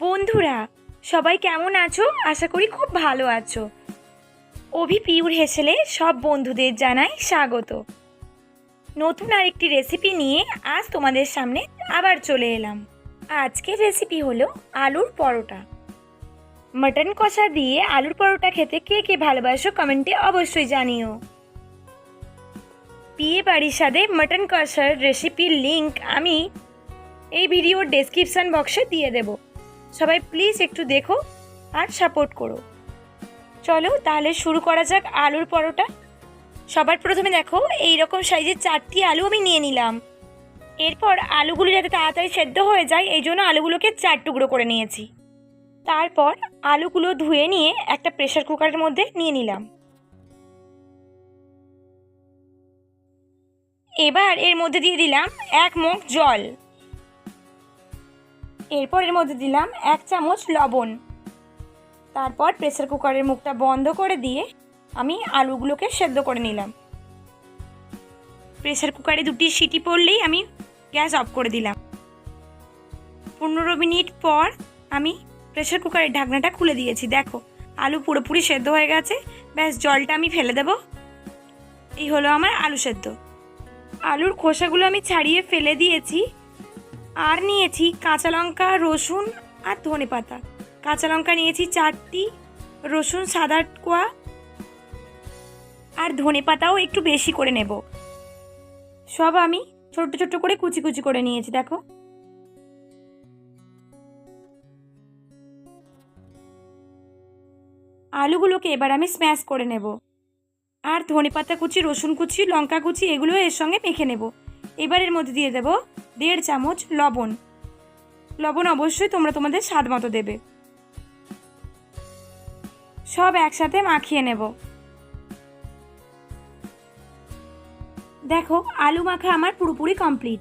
বন্ধুরা, সবাই কেমন আছো? আশা করি খুব ভালো আছো। অভি পিউর হেসেলে সব বন্ধুদের জানাই স্বাগত। নতুন আরেকটি রেসিপি নিয়ে আজ তোমাদের সামনে আবার চলে এলাম। আজকের রেসিপি হলো আলুর পরোটা। মাটন কষা দিয়ে আলুর পরোটা খেতে কে কে ভালোবাসো কমেন্টে অবশ্যই জানিও। বিয়ে বাড়ির সাথে মাটন কষার রেসিপির লিঙ্ক আমি এই ভিডিওর ডেসক্রিপশন বক্সে দিয়ে দেব। সবাই প্লিজ একটু দেখো আর সাপোর্ট করো। চলো তাহলে শুরু করা যাক আলুর পরোটা। সবার প্রথমে দেখো এই রকম সাইজের চারটি আলু আমি নিয়ে নিলাম। এরপর আলুগুলো যাতে তাড়াতাড়ি সেদ্ধ হয়ে যায়, এই জন্য আলুগুলোকে চার টুকরো করে নিয়েছি। তারপর আলুগুলো ধুয়ে নিয়ে একটা প্রেশার কুকারের মধ্যে নিয়ে নিলাম। এবার এর মধ্যে দিয়ে দিলাম এক মুখ জল। এরপর এর মধ্যে দিলাম এক চামচ লবণ। তারপর প্রেসার কুকারের মুখটা বন্ধ করে দিয়ে আমি আলুগুলোকে সেদ্ধ করে নিলাম। প্রেসার কুকারে দুটি সিটি পড়লেই আমি গ্যাস অফ করে দিলাম। পনেরো মিনিট পর আমি প্রেসার কুকারের ঢাকনাটা খুলে দিয়েছি। দেখো, আলু পুরোপুরি সেদ্ধ হয়ে গেছে। ব্যাস, জলটা আমি ফেলে দেব। এই হলো আমার আলু সেদ্ধ। আলুর খোসাগুলো আমি ছাড়িয়ে ফেলে দিয়েছি। আর নিয়েছি কাঁচা লঙ্কা, রসুন আর ধনে পাতা কাঁচা লঙ্কা নিয়েছি চারটি, রসুন সাদা কোয়া আর ধনে পাতাও একটু বেশি করে নেব। সব আমি ছোট্ট ছোট্ট করে কুচি কুচি করে নিয়েছি, দেখো। আলুগুলোকে এবার আমি স্ম্যাশ করে নেব। আর ধনে পাতা কুচি, রসুন কুচি, লঙ্কা কুচি, এগুলো এর সঙ্গে মেখে নেব। এবার এর মধ্যে দিয়ে দেব দেড় চামচ লবণ। লবণ অবশ্যই তোমরা তোমাদের স্বাদ মতো দেবে। সব একসাথে মাখিয়ে নেব। দেখো, আলু মাখা আমার পুরোপুরি কমপ্লিট।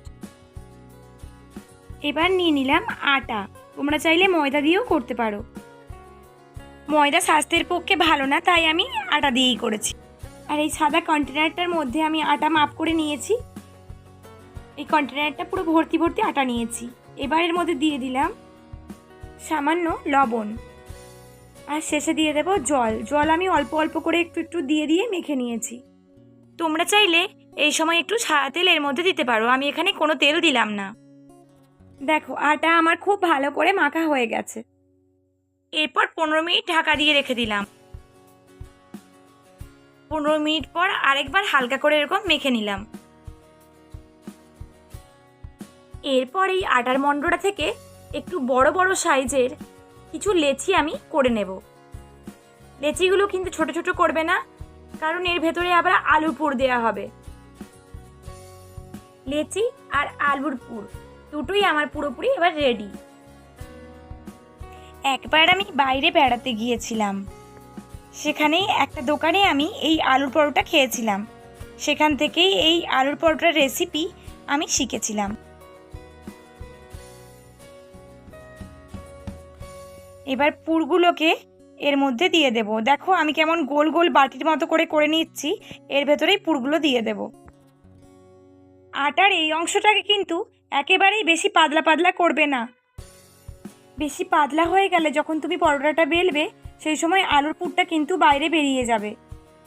এবার নিয়ে নিলাম আটা। তোমরা চাইলে ময়দা দিয়েও করতে পারো। ময়দা স্বাস্থ্যের পক্ষে ভালো না, তাই আমি আটা দিয়েই করেছি। আর এই সাদা কন্টেনারটার মধ্যে আমি আটা মাপ করে নিয়েছি। এই কন্টেনারটা পুরো ভর্তি ভর্তি আটা নিয়েছি। এবার এর মধ্যে দিয়ে দিলাম সামান্য লবণ। আর শেষে দিয়ে দেব জল। জল আমি অল্প অল্প করে একটু একটু দিয়ে দিয়ে মেখে নিয়েছি। তোমরা চাইলে এই সময় একটু সাদা তেল এর মধ্যে দিতে পারো। আমি এখানে কোনো তেল দিলাম না। দেখো, আটা আমার খুব ভালো করে মাখা হয়ে গেছে। এরপর পনেরো মিনিট ঢাকা দিয়ে রেখে দিলাম। পনেরো মিনিট পর আরেকবার হালকা করে এরকম মেখে নিলাম। এরপর এই আটার মন্ডটা থেকে একটু বড় বড় সাইজের কিছু লেচি আমি করে নেব। লেচিগুলো কিন্তু ছোট ছোট করবে না, কারণ এর ভেতরে আবার আলুর পুর দেওয়া হবে। লেচি আর আলুর পুর দুটোই আমার পুরোপুরি এবার রেডি একবার আমি বাইরে বেড়াতে গিয়েছিলাম। সেখানেই একটা দোকানে আমি এই আলুর পরোটা খেয়েছিলাম। সেখান থেকেই এই আলুর পরোটার রেসিপি আমি শিখেছিলাম। এবার পুরগুলোকে এর মধ্যে দিয়ে দেব। দেখো, আমি কেমন গোল গোল বাটির মতো করে করে নিচ্ছি। এর ভেতরেই পুরগুলো দিয়ে দেব। আটার এই অংশটাকে কিন্তু একেবারেই বেশি পাতলা পাতলা করবে না। বেশি পাতলা হয়ে গেলে যখন তুমি পরোটাটা বেলবে, সেই সময় আলুর পুরটা কিন্তু বাইরে বেরিয়ে যাবে।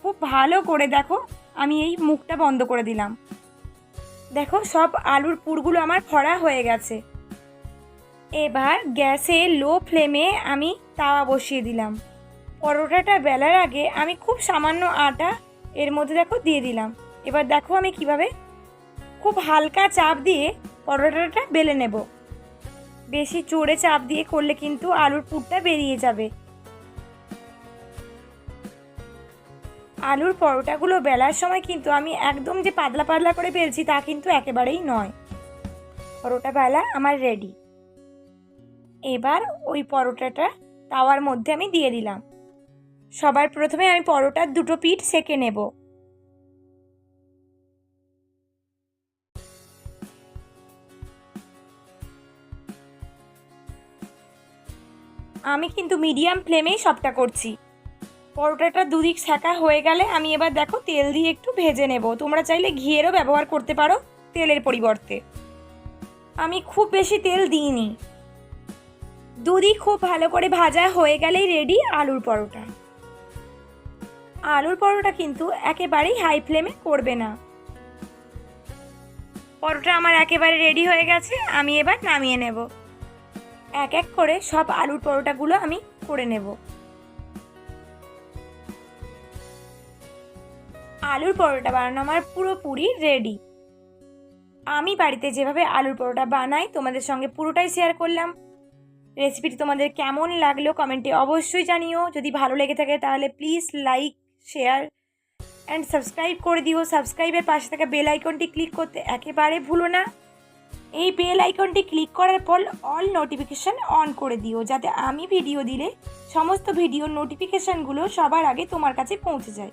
খুব ভালো করে দেখো, আমি এই মুখটা বন্ধ করে দিলাম। দেখো, সব আলুর পুরগুলো আমার ভরা হয়ে গেছে। এবার গ্যাসে লো ফ্লেমে আমি তাওয়া বসিয়ে দিলাম। পরোটাটা বেলার আগে আমি খুব সামান্য আটা এর মধ্যে দেখো দিয়ে দিলাম। এবার দেখো আমি কীভাবে খুব হালকা চাপ দিয়ে পরোটাটা বেলে নেব। বেশি জোরে চাপ দিয়ে করলে কিন্তু আলুর পুরটা বেরিয়ে যাবে। আলুর পরোটাগুলো বেলার সময় কিন্তু আমি একদম যে পাতলা পাতলা করে বেলছি তা কিন্তু একেবারেই নয়। পরোটা বেলা আমার রেডি এবার ওই পরোটাটা তাওয়ার মধ্যে আমি দিয়ে দিলাম। সবার প্রথমে আমি পরোটার দুটো পিঠ সেকে নেব। আমি কিন্তু মিডিয়াম ফ্লেমেই সবটা করছি। পরোটাটা দুদিক সেকা হয়ে গেলে আমি এবার দেখো তেল দিয়ে একটু ভেজে নেব। তোমরা চাইলে ঘিয়েরও ব্যবহার করতে পারো তেলের পরিবর্তে। আমি খুব বেশি তেল দিইনি। দুদিক খুব ভালো করে ভাজা হয়ে গেলেই রেডি আলুর পরোটা। আলুর পরোটা কিন্তু একেবারেই হাই ফ্লেমে করবে না। পরোটা আমার একেবারে রেডি হয়ে গেছে, আমি এবার নামিয়ে নেব। এক এক করে সব আলুর পরোটাগুলো আমি করে নেব। আলুর পরোটা বানানো আমার পুরোপুরি রেডি আমি বাড়িতে যেভাবে আলুর পরোটা বানাই, তোমাদের সঙ্গে পুরোটাই শেয়ার করলাম। রেসিপিটি তোমাদের কেমন লাগল কমেন্টে অবশ্যই জানিও। যদি ভালো লেগে থাকে তাহলে please like share and subscribe করে দিও। সাবস্ক্রাইবের পাশে থাকা বেল আইকনটি ক্লিক করতে একেবারে ভুলো না। এই বেল আইকনটি ক্লিক করার পর অল নোটিফিকেশান অন করে দিও যাতে আমি ভিডিও দিলে সমস্ত ভিডিওর নোটিফিকেশানগুলো সবার আগে তোমার কাছে পৌঁছে যায়।